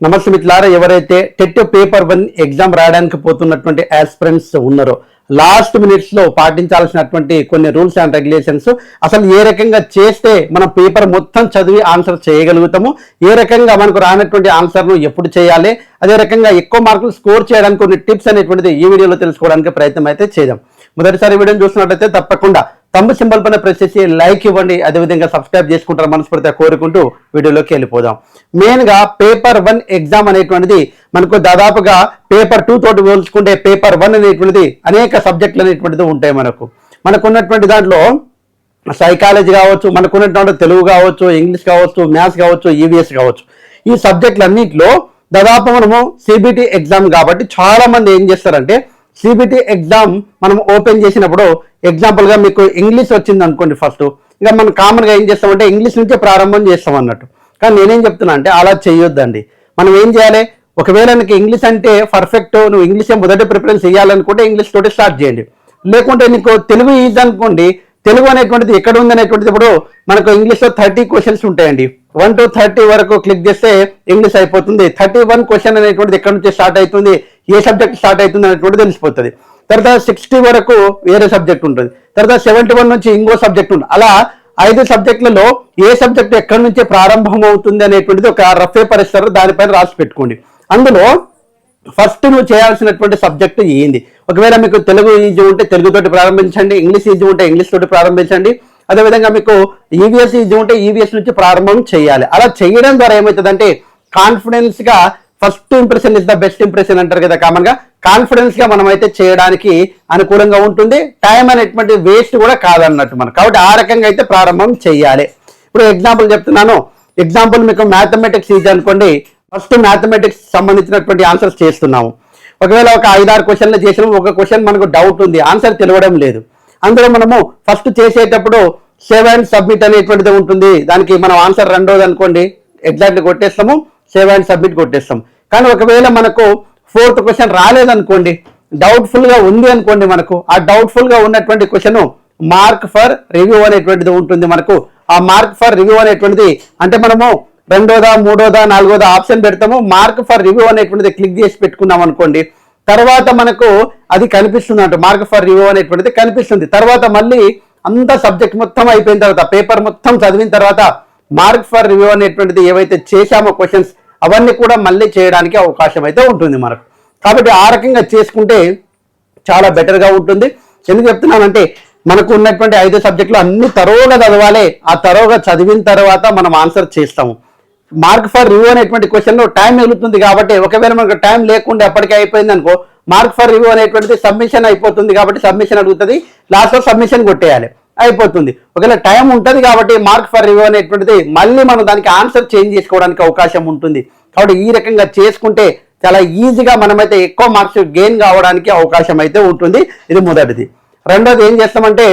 నమస్తే మిత్రులారా ఎవరైతే టెట్ పేపర్ వన్ ఎగ్జామ్ రాయడానికి పోతున్నటువంటి ఆస్పిరెంట్స్ ఉన్నారో లాస్ట్ మినిట్స్లో పాటించాల్సినటువంటి కొన్ని రూల్స్ అండ్ రెగ్యులేషన్స్ అసలు ఏ రకంగా చేస్తే మనం పేపర్ మొత్తం చదివి ఆన్సర్ చేయగలుగుతాము ఏ రకంగా మనకు రానటువంటి ఆన్సర్ను ఎప్పుడు చేయాలి అదే రకంగా ఎక్కువ మార్కులు స్కోర్ చేయడానికి కొన్ని టిప్స్ అనేటువంటిది ఈ వీడియోలో తెలుసుకోవడానికి ప్రయత్నం అయితే చేద్దాం. మొదటిసారి వీడియోని చూసినట్లయితే తప్పకుండా తమ్ము సింబల్ పైన ప్రెస్ చేసి లైక్ ఇవ్వండి. అదేవిధంగా సబ్స్క్రైబ్ చేసుకుంటారు మనస్ఫూర్తిగా కోరుకుంటూ వీడియోలోకి వెళ్ళిపోదాం. మెయిన్గా పేపర్ వన్ ఎగ్జామ్ అనేటువంటిది మనకు దాదాపుగా పేపర్ టూ తోటి పోల్చుకుంటే పేపర్ వన్ అనేటువంటిది అనేక సబ్జెక్టులు అనేటువంటిది ఉంటాయి మనకు. మనకున్నటువంటి దాంట్లో సైకాలజీ కావచ్చు మనకున్నటువంటి తెలుగు కావచ్చు ఇంగ్లీష్ కావచ్చు మ్యాథ్స్ కావచ్చు ఈవీఎస్ కావచ్చు. ఈ సబ్జెక్టులన్నింటిలో దాదాపు మనము సిబిటి ఎగ్జామ్ కాబట్టి చాలా మంది ఏం చేస్తారంటే సిబిటి ఎగ్జామ్ మనం ఓపెన్ చేసినప్పుడు ఎగ్జాంపుల్గా మీకు ఇంగ్లీష్ వచ్చింది అనుకోండి ఫస్ట్ ఇక మనం కామన్గా ఏం చేస్తామంటే ఇంగ్లీష్ నుంచే ప్రారంభం చేస్తాం అన్నట్టు. కానీ నేనేం చెప్తున్నా అంటే అలా చేయొద్దండి. మనం ఏం చేయాలి? ఒకవేళ నీకు ఇంగ్లీష్ అంటే పర్ఫెక్ట్ నువ్వు ఇంగ్లీష్ మొదటి ప్రిఫరెన్స్ ఇవ్వాలనుకుంటే ఇంగ్లీష్ తోటి స్టార్ట్ చేయండి. లేకుంటే నీకు తెలుగు ఈజీ అనుకోండి. తెలుగు అనేటువంటిది ఎక్కడ ఉంది అనేటువంటిది ఇప్పుడు మనకు ఇంగ్లీష్లో థర్టీ క్వశ్చన్స్ ఉంటాయండి. వన్ టు థర్టీ వరకు క్లిక్ చేస్తే ఇంగ్లీష్ అయిపోతుంది. థర్టీ వన్ క్వశ్చన్ అనేటువంటిది ఎక్కడ నుంచి స్టార్ట్ అవుతుంది? ఏ సబ్జెక్ట్ స్టార్ట్ అవుతుంది అనేటువంటి తెలిసిపోతుంది. తర్వాత సిక్స్టీ వరకు వేరే సబ్జెక్ట్ ఉంటుంది. తర్వాత సెవెంటీ వన్ నుంచి ఇంకో సబ్జెక్ట్ ఉంటుంది. అలా ఐదు సబ్జెక్టులలో ఏ సబ్జెక్ట్ ఎక్కడి నుంచి ప్రారంభం అవుతుంది అనేటువంటిది ఒక రఫ్ పేపర్ ఇస్తారు దానిపైన రాసి పెట్టుకోండి. అందులో ఫస్ట్ నువ్వు చేయాల్సినటువంటి సబ్జెక్ట్ ఏంది? ఒకవేళ మీకు తెలుగు ఈజీ ఉంటే తెలుగుతోటి ప్రారంభించండి ఇంగ్లీష్ ఈజీ ఉంటే ఇంగ్లీష్ తోటి ప్రారంభించండి అదేవిధంగా మీకు ఈవీఎస్ ఈజీ ఉంటే ఈవీఎస్ నుంచి ప్రారంభం చేయాలి. అలా చేయడం ద్వారా ఏమవుతుందంటే కాన్ఫిడెన్స్గా first impression is the best impression అంటారు కదా కామన్గా. కాన్ఫిడెన్స్గా మనం అయితే చేయడానికి అనుకూలంగా ఉంటుంది. టైం అనేటువంటి వేస్ట్ కూడా కాదన్నట్టు మనం కాబట్టి ఆ రకంగా అయితే ప్రారంభం చేయాలి. ఇప్పుడు ఎగ్జాంపుల్ చెప్తున్నాను. ఎగ్జాంపుల్ మీకు మ్యాథమెటిక్స్ ఈజీ అనుకోండి. ఫస్ట్ మ్యాథమెటిక్స్ సంబంధించినటువంటి ఆన్సర్స్ చేస్తున్నాము. ఒకవేళ ఒక ఐదారు క్వశ్చన్లు చేసినాము ఒక క్వశ్చన్ మనకు డౌట్ ఉంది. ఆన్సర్ తెలియడం లేదు. అందులో మనము ఫస్ట్ చేసేటప్పుడు సేవ్ అండ్ సబ్మిట్ అనేటువంటిది ఉంటుంది. దానికి మనం ఆన్సర్ రెండోది అనుకోండి. ఎగ్జాక్ట్ కొట్టేస్తాము. సేవ్ అండ్ సబ్మిట్ కొట్టేస్తాం. కానీ ఒకవేళ మనకు ఫోర్త్ క్వశ్చన్ రాలేదనుకోండి డౌట్ఫుల్గా ఉంది అనుకోండి మనకు ఆ డౌట్ఫుల్గా ఉన్నటువంటి క్వశ్చన్ మార్క్ ఫర్ రివ్యూ అనేటువంటిది ఉంటుంది మనకు. ఆ మార్క్ ఫర్ రివ్యూ అనేటువంటిది అంటే మనము రెండోదా మూడోదా నాలుగోదా ఆప్షన్ పెడతాము మార్క్ ఫర్ రివ్యూ అనేటువంటిది క్లిక్ చేసి పెట్టుకున్నాం అనుకోండి తర్వాత మనకు అది కనిపిస్తుంది అంట మార్క్ ఫర్ రివ్యూ అనేటువంటిది కనిపిస్తుంది. తర్వాత మళ్ళీ అంత సబ్జెక్ట్ మొత్తం అయిపోయిన తర్వాత పేపర్ మొత్తం చదివిన తర్వాత మార్క్ ఫర్ రివ్యూ అనేటువంటిది ఏవైతే చేశామో క్వశ్చన్స్ అవన్నీ కూడా మళ్ళీ చేయడానికి అవకాశం అయితే ఉంటుంది మనకు. కాబట్టి ఆ రకంగా చేసుకుంటే చాలా బెటర్గా ఉంటుంది. ఎందుకు చెప్తున్నానంటే మనకు ఉన్నటువంటి ఐదు సబ్జెక్టులు అన్ని తరోగా చదవాలి. ఆ తరోగా చదివిన తర్వాత మనం ఆన్సర్ చేస్తాము. మార్క్ ఫర్ రివ్యూ అనేటువంటి క్వశ్చన్లో టైం మిగులుతుంది కాబట్టి ఒకవేళ మనకు టైం లేకుండా ఎప్పటికీ అయిపోయింది అనుకో మార్క్ ఫర్ రివ్యూ అనేటువంటిది సబ్మిషన్ అయిపోతుంది కాబట్టి సబ్మిషన్ అడుగుతుంది. లాస్ట్లో సబ్మిషన్ కొట్టేయాలి. అయిపోతుంది. ఒకవేళ టైం ఉంటుంది కాబట్టి మార్క్ ఫర్ రివ్యూ అనేటువంటిది మళ్ళీ మనం దానికి ఆన్సర్ చేంజ్ చేసుకోవడానికి అవకాశం ఉంటుంది. కాబట్టి ఈ రకంగా చేసుకుంటే చాలా ఈజీగా మనమైతే ఎక్కువ మార్క్స్ గెయిన్ కావడానికి అవకాశం అయితే ఉంటుంది. ఇది మొదటిది. రెండోది ఏం చేస్తామంటే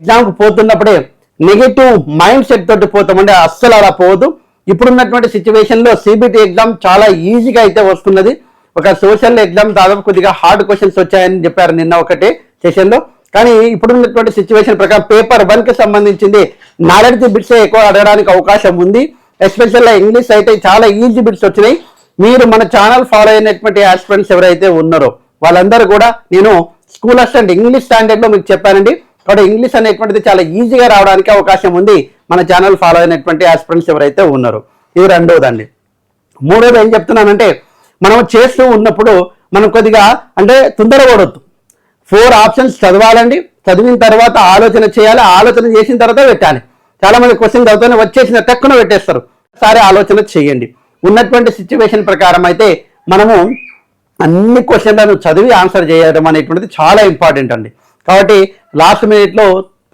ఎగ్జామ్కి పోతున్నప్పుడే నెగిటివ్ మైండ్ సెట్ తోటి పోతామంటే అస్సలు అలా పోదు. ఇప్పుడున్నటువంటి సిచ్యువేషన్లో సిబిటి ఎగ్జామ్ చాలా ఈజీగా అయితే వస్తున్నది. ఒక సోషల్ ఎగ్జామ్ దాదాపు కొద్దిగా హార్డ్ క్వశ్చన్స్ వచ్చాయని చెప్పారు నిన్న ఒకటే సెషన్లో కానీ ఇప్పుడున్నటువంటి సిచ్యువేషన్ ప్రకారం పేపర్ వన్కి సంబంధించింది నాలెడ్జ్ బిట్స్ ఎక్కువ అడగడానికి అవకాశం ఉంది. ఎస్పెషల్గా ఇంగ్లీష్ అయితే చాలా ఈజీ బిట్స్ వచ్చినాయి. మీరు మన ఛానల్ ఫాలో అయినటువంటి ఆస్పిరెంట్స్ ఎవరైతే ఉన్నారో వాళ్ళందరూ కూడా నేను స్కూల్ అసిస్టెంట్ ఇంగ్లీష్ స్టాండర్డ్లో మీకు చెప్పానండి. కాబట్టి ఇంగ్లీష్ అనేటువంటిది చాలా ఈజీగా రావడానికి అవకాశం ఉంది మన ఛానల్ ఫాలో అయినటువంటి ఆస్పిరెంట్స్ ఎవరైతే ఉన్నారో. ఇది రెండవదండి మూడోది ఏం చెప్తున్నానంటే మనం చేస్తూ ఉన్నప్పుడు మనం కొద్దిగా అంటే తొందరపడొద్దు. Four options చదవాలండి. చదివిన తర్వాత ఆలోచన చేయాలి. ఆలోచన చేసిన తర్వాత పెట్టాలి. చాలా మంది క్వశ్చన్ చదువుతూనే వచ్చేసిన టక్కున పెట్టేస్తారు. సరే ఆలోచన చేయండి. ఉన్నటువంటి సిచ్యువేషన్ ప్రకారం అయితే మనము అన్ని క్వశ్చన్లను చదివి ఆన్సర్ చేయడం అనేటువంటిది చాలా ఇంపార్టెంట్ అండి. కాబట్టి లాస్ట్ మినిట్లో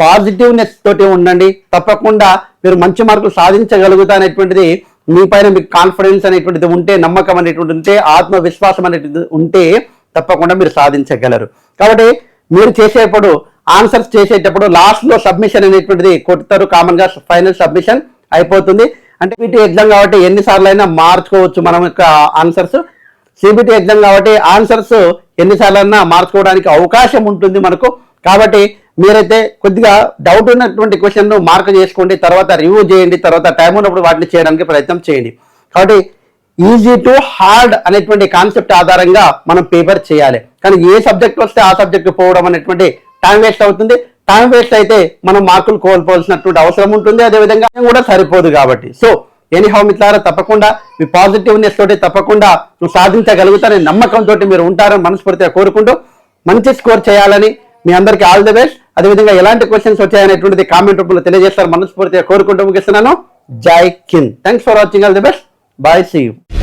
పాజిటివ్నెస్ తోటి ఉండండి. తప్పకుండా మీరు మంచి మార్కులు సాధించగలుగుతా అనేటువంటిది మీ పైన మీకు కాన్ఫిడెన్స్ అనేటువంటిది ఉంటే నమ్మకం అనేటువంటిది ఉంటే ఆత్మవిశ్వాసం అనేటువంటిది ఉంటే తప్పకుండా మీరు సాధించగలరు. కాబట్టి మీరు చేసేటప్పుడు ఆన్సర్స్ చేసేటప్పుడు లాస్ట్లో సబ్మిషన్ అనేటువంటిది కొడతారు కామన్గా ఫైనల్ సబ్మిషన్ అయిపోతుంది. అంటే వీటి ఎగ్జామ్ కాబట్టి ఎన్నిసార్లు అయినా మార్చుకోవచ్చు మనం యొక్క ఆన్సర్స్ సిబిటీ ఎగ్జామ్ కాబట్టి ఆన్సర్స్ ఎన్నిసార్లు మార్చుకోవడానికి అవకాశం ఉంటుంది మనకు. కాబట్టి మీరైతే కొద్దిగా డౌట్ ఉన్నటువంటి క్వశ్చన్ను మార్క్ చేసుకోండి తర్వాత రివ్యూ చేయండి తర్వాత టైం ఉన్నప్పుడు వాటిని చేయడానికి ప్రయత్నం చేయండి. కాబట్టి ఈజీ టు హార్డ్ అనేటువంటి కాన్సెప్ట్ ఆధారంగా మనం పేపర్ చేయాలి. కానీ ఏ సబ్జెక్ట్ వస్తే ఆ సబ్జెక్ట్ పోవడం అనేటువంటి టైం వేస్ట్ అవుతుంది. టైం వేస్ట్ అయితే మనం మార్కులు కోల్పోవాల్సినటువంటి అవసరం ఉంటుంది. అదేవిధంగా కూడా సరిపోదు కాబట్టి. సో ఎనీహౌ మిత్రారా తప్పకుండా మీ పాజిటివ్నెస్ తోటి తప్పకుండా నువ్వు సాధించగలుగుతానే నమ్మకంతో మీరు ఉంటారని మనస్ఫూర్తిగా కోరుకుంటూ మంచి స్కోర్ చేయాలని మీ అందరికీ ఆల్ ది బెస్ట్ అదేవిధంగా ఎలాంటి క్వశ్చన్స్ వచ్చాయనేటువంటిది కామెంట్ రూపంలో తెలియజేస్తారు మనస్ఫూర్తిగా కోరుకుంటూ ముగిస్తున్నాను. Jai Hind thanks for watching all the best Bye, see you.